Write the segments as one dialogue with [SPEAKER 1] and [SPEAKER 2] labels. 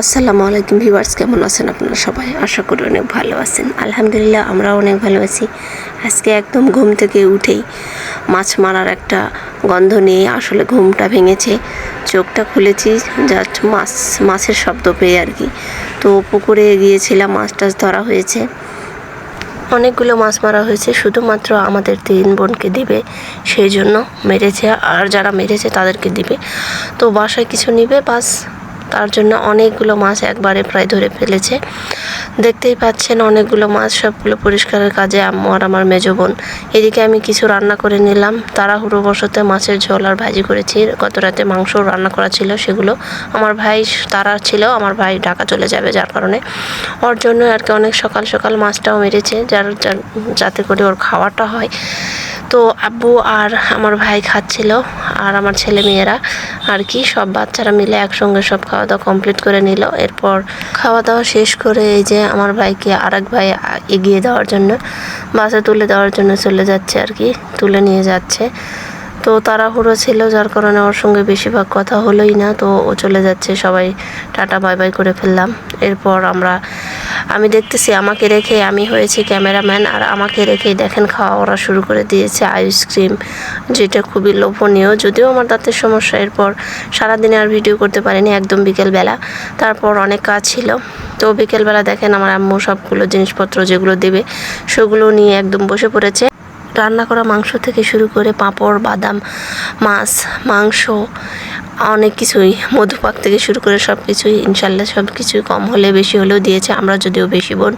[SPEAKER 1] আসসালামু আলাইকুম ভিউয়ার্স, কেমন আছেন আপনারা সবাই? আশা করি অনেক ভালো আছেন। আলহামদুলিল্লাহ আমরা অনেক ভালো আছি। আজকে একদম ঘুম থেকে উঠেই মাছ মারার একটা গন্ধ নিয়ে আসলে ঘুমটা ভেঙেছে। চোখটা খুলেছি জাস্ট মাছ, মাছের শব্দ পেয়ে আর কি। তো পুকুরে গিয়েছিলাম, মাছ টাছ ধরা হয়েছে। অনেকগুলো মাছ মারা হয়েছে, শুধুমাত্র আমাদের তিন বোনকে দিবে, সেই জন্য মেরেছে। আর যারা মেরেছে তাদেরকে দিবে। তো বাসায় কিছু নিবে, বাস। তার জন্য অনেকগুলো মাছ একবারে প্রায় ধরে ফেলেছে। দেখতেই পাচ্ছেন অনেকগুলো মাছ সবগুলো পরিষ্কারের কাজে আম্মু আর আমার মেজো বোন। এদিকে আমি কিছু রান্না করে নিলাম। তাড়াহুড়ো বসতে মাছের ঝোল আর ভাজি করেছি। গত রাতে মাংস রান্না করা ছিল সেগুলো আমার ভাই, তারা ছিল, আমার ভাই ঢাকা চলে যাবে যার কারণে। ওর জন্য আর কি অনেক সকাল সকাল মাছটাও মেরেছে যার যাতে করে ওর খাওয়াটা হয়। তো আব্বু আর আমার ভাই খাচ্ছিল। আর আমার ছেলে মেয়েরা আর কি, সব বাচ্চারা মিলে একসঙ্গে সব খাওয়া দাওয়া কমপ্লিট করে নিল। এরপর খাওয়া দাওয়া শেষ করে এই যে আমার ভাইকে আরেক ভাই এগিয়ে দেওয়ার জন্য, বাসে তুলে দেওয়ার জন্য চলে যাচ্ছে আর কি, তুলে নিয়ে যাচ্ছে। তো তাড়াহুড়ো ছিল, যার কারণে ওর সঙ্গে বেশিরভাগ কথা হলোই না। তো ও চলে যাচ্ছে, সবাই টাটা, বাই বাই করে ফেললাম। এরপর আমরা, আমি দেখতেছি আমাকে রেখে আমি হয়েছি ক্যামেরাম্যান, আর আমাকে রেখেই দেখেন খাওয়া ওরা শুরু করে দিয়েছে আইসক্রিম যেটা খুবই লোভনীয়। যদিও আমার দাঁতের সমস্যা, এরপর সারাদিনে আর ভিডিও করতে পারিনি, একদম বিকেলবেলা। তারপর অনেক কাজ ছিল। তো বিকেলবেলা দেখেন আমার আম্মু সবগুলো জিনিসপত্র যেগুলো দেবে, সেগুলো নিয়ে একদম বসে পড়েছে। রান্না করা মাংস থেকে শুরু করে পাঁপড়, বাদাম, মাছ, মাংস, অনেক কিছুই মধুপাক থেকে শুরু করে সব কিছুই ইনশাল্লাহ সব কিছুই কম হলে বেশি হলেও দিয়েছে। আমরা যদিও বেশি বোন,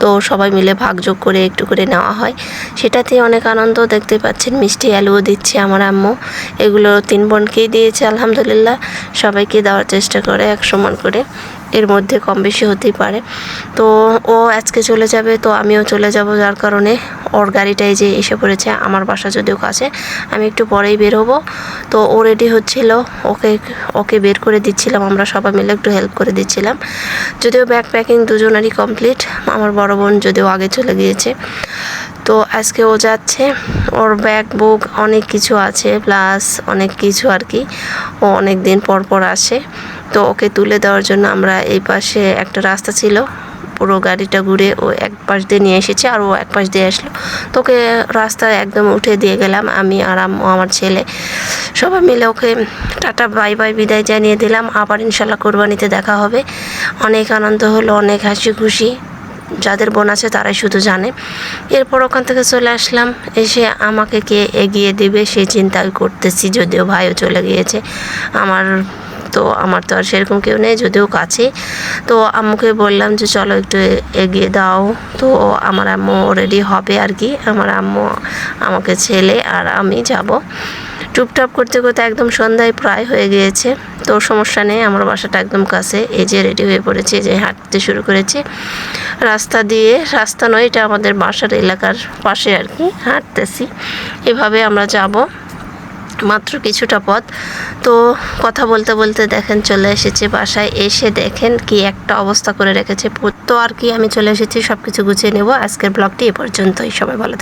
[SPEAKER 1] তো সবাই মিলে ভাগযোগ করে একটু করে নেওয়া হয়। সেটাতে অনেক আনন্দ দেখতে পাচ্ছেন। মিষ্টি আলুও দিচ্ছে আমার আম্মু। এগুলো তিন বোনকেই দিয়েছে, আলহামদুলিল্লাহ। সবাইকে দেওয়ার চেষ্টা করে, এক সমান করে। এর মধ্যে কম বেশি হতেই পারে। তো ও আজকে চলে যাবে, তো আমিও চলে যাব। যার কারণে ওর গাড়িটাই যে এসে পড়েছে, আমার বাসা যদিও কাছে। আমি একটু পরেই বের হব। তো ও রেডি হচ্ছিল। ওকে ওকে বের করে দিচ্ছিলাম। আমরা সবাই মিলে একটু হেল্প করে দিচ্ছিলাম। যদিও ব্যাগ প্যাকিং দুজনেরই কমপ্লিট আমার বড় বোন যদিও আগে চলে গিয়েছে। তো আজকে ও যাচ্ছে। ওর ব্যাগ বুক অনেক কিছু আছে প্লাস অনেক কিছু আর কি। ও অনেক দিন পর পর আসে। তো ওকে তুলে দেওয়ার জন্য আমরা এই পাশে একটা রাস্তা ছিল। পুরো গাড়িটা ঘুরে ও এক পাশ দিয়ে নিয়ে এসেছে আর ও এক পাশ দিয়ে আসলো। তোকে রাস্তায় একদম উঠে দিয়ে গেলাম আমি আর আমার ছেলে। সবাই মিলে ওকে টাটা, বাই বাই বিদায় জানিয়ে দিলাম। আবার ইনশাল্লাহ কোরবানিতে দেখা হবে। অনেক আনন্দ হলো, অনেক হাসি খুশি। যাদের বোন আছে তারাই শুধু জানে। এরপর ওখান থেকে চলে আসলাম। এসে আমাকে কে এগিয়ে দেবে সেই চিন্তাই করতেছি, যদিও ভাইও চলে গিয়েছে। আমার তো আমার তো আর সেরকম কেউ নেই, যদিও কাছে। তো আম্মুকে বললাম যে, চলো একটু এগিয়ে দাও। তো আমার আম্মু রেডি হবে আর কি। আমার আম্মু, আমাকে ছেলে আর আমি যাব। টুপটাপ করতে করতে একদম সন্ধ্যায় প্রায় হয়ে গিয়েছে। তো সমস্যা নেই, আমার বাসাটা একদম কাছে। এই যে রেডি হয়ে পড়েছে যে হাঁটতে শুরু করেছে। রাস্তা দিয়ে, রাস্তা নয়, এটা আমাদের বাসার এলাকার পাশে আর কি, হাঁটতেছি। এভাবে আমরা যাব। মাত্র কিছুটা পথ। তো কথা বলতে বলতে দেখেন চলে এসেছে বাসায়। এসে দেখেন কি একটা অবস্থা করে রেখেছে। তো আর কি আমি চলে এসেছি সব কিছু গুছিয়ে নেব। আজকের ব্লগটি এ পর্যন্তই। সবাই ভালো।